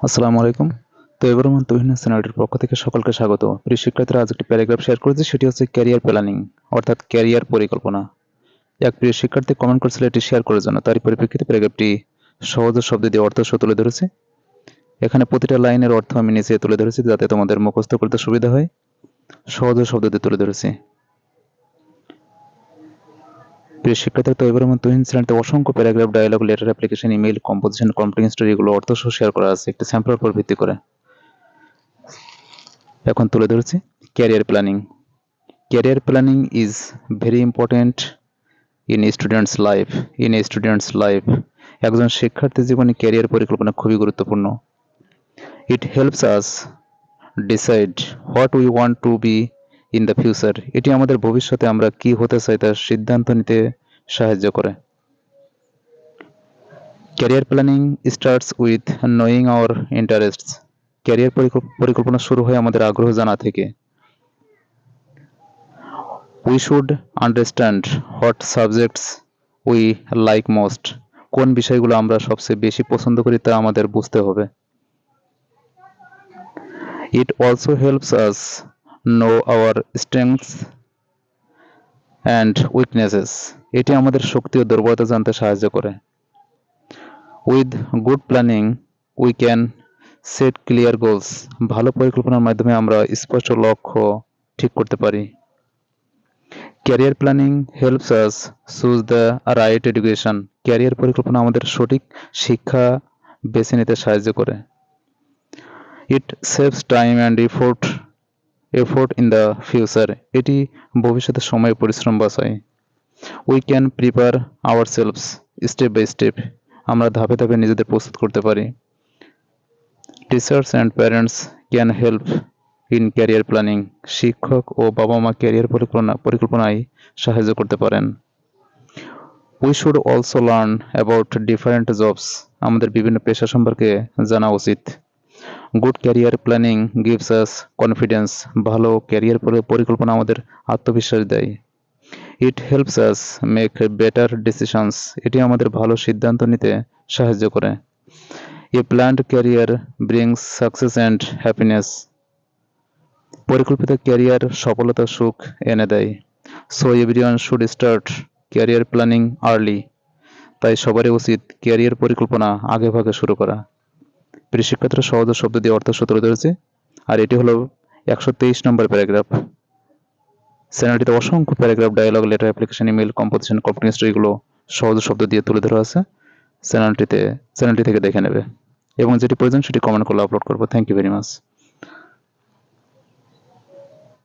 আসসালামু আলাইকুম। তো এবার আমার তহিনা চ্যানেলটির পক্ষ থেকে সকলকে স্বাগত। প্রিয় শিক্ষার্থীরা আজ একটি প্যারাগ্রাফ শেয়ার করেছি। সেটি হচ্ছে ক্যারিয়ার প্ল্যানিং অর্থাৎ ক্যারিয়ার পরিকল্পনা। এক প্রিয় শিক্ষার্থী কমেন্ট করেছিল, এটি শেয়ার করার জন্য। তারই পরিপ্রেক্ষিতে প্যারাগ্রাফটি সহজ শব্দ দিয়ে অর্থ সহ তুলে ধরেছে। এখানে প্রতিটা লাইনের অর্থ আমি নিচে তুলে ধরেছি, যাতে তোমাদের মুখস্থ করতে সুবিধা হয়। সহজ শব্দ দিয়ে তুলে ধরেছি। প্রিয় শিক্ষার্থী, তো এবার আমার তুহিন অসংখ্য paragraph dialogue letter application email composition কমপ্লিং story এগুলো অর্থ সহ শেয়ার করা আছে। একটি স্যাম্পলের উপর ভিত্তি করে। এখন তুলে ধরেছি career planning career planning is very important in students life in students life একজন শিক্ষার্থী জীবনে ক্যারিয়ার পরিকল্পনা খুবই গুরুত্বপূর্ণ। It helps us decide what we want to be in the future এটি আমাদের ভবিষ্যতে আমরা কি হতে চাই তার সিদ্ধান্ত নিতে সাহায্য করে। Career planning starts with knowing our interests career পরিকল্পনা শুরু হয় আমাদের আগ্রহ জানা থেকে। We should understand what subjects we like most কোন বিষয়গুলো আমরা সবচেয়ে বেশি পছন্দ করি তা আমাদের বুঝতে হবে। It also helps us know our strengths and weaknesses এটি আমাদের শক্তি ও দুর্বলতা জানতে সাহায্য করে। With good planning we can set clear goals ভালো পরিকল্পনার মাধ্যমে আমরা স্পষ্ট লক্ষ্য ঠিক করতে পারি। Career planning helps us choose the right education career পরিকল্পনা আমাদের সঠিক শিক্ষা বেছে নিতে সাহায্য করে। It saves time and effort effort in the future এটি ভবিষ্যতে সময়, পরিশ্রম বাঁচায়। We can prepare ourselves step by step আমরা ধাপে ধাপে নিজেদের প্রস্তুত করতে পারি। Teachers and parents can help in career planning শিক্ষক ও বাবা মা ক্যারিয়ার পরিকল্পনা, পরিকল্পনায় সাহায্য করতে পারেন। We should also learn about different jobs আমাদের বিভিন্ন পেশা সম্পর্কে জানা উচিত। Good career planning gives us confidence ভালো ক্যারিয়ার পরিকল্পনা আমাদের আত্মবিশ্বাস দেয়। It helps us make better decisions এটি আমাদের ভালো সিদ্ধান্ত নিতে সাহায্য করে। A planned career brings success and happiness পরিকল্পিত ক্যারিয়ার সফলতা, সুখ এনে দেয়। So everyone should start career planning early তাই সবারই উচিত ক্যারিয়ার পরিকল্পনা আগেভাগে শুরু করা। প্রিয় শিক্ষার্থীরা সহজ শব্দ দিয়ে অর্থ সূত্র ধরেছে। আর এটি হলো একশো তেইশ নম্বর প্যারাগ্রাফ। চ্যানেলটিতে অসংখ্য paragraph dialogue letter application email composition computer স্টোরিগুলো সহজ শব্দ দিয়ে তুলে ধরা আছে। চ্যানেলটিতে চ্যানেলটি থেকে দেখে নেবে। এবং যেটি প্রয়োজন সেটি কমেন্ট করলে আপলোড করব। Thank you very much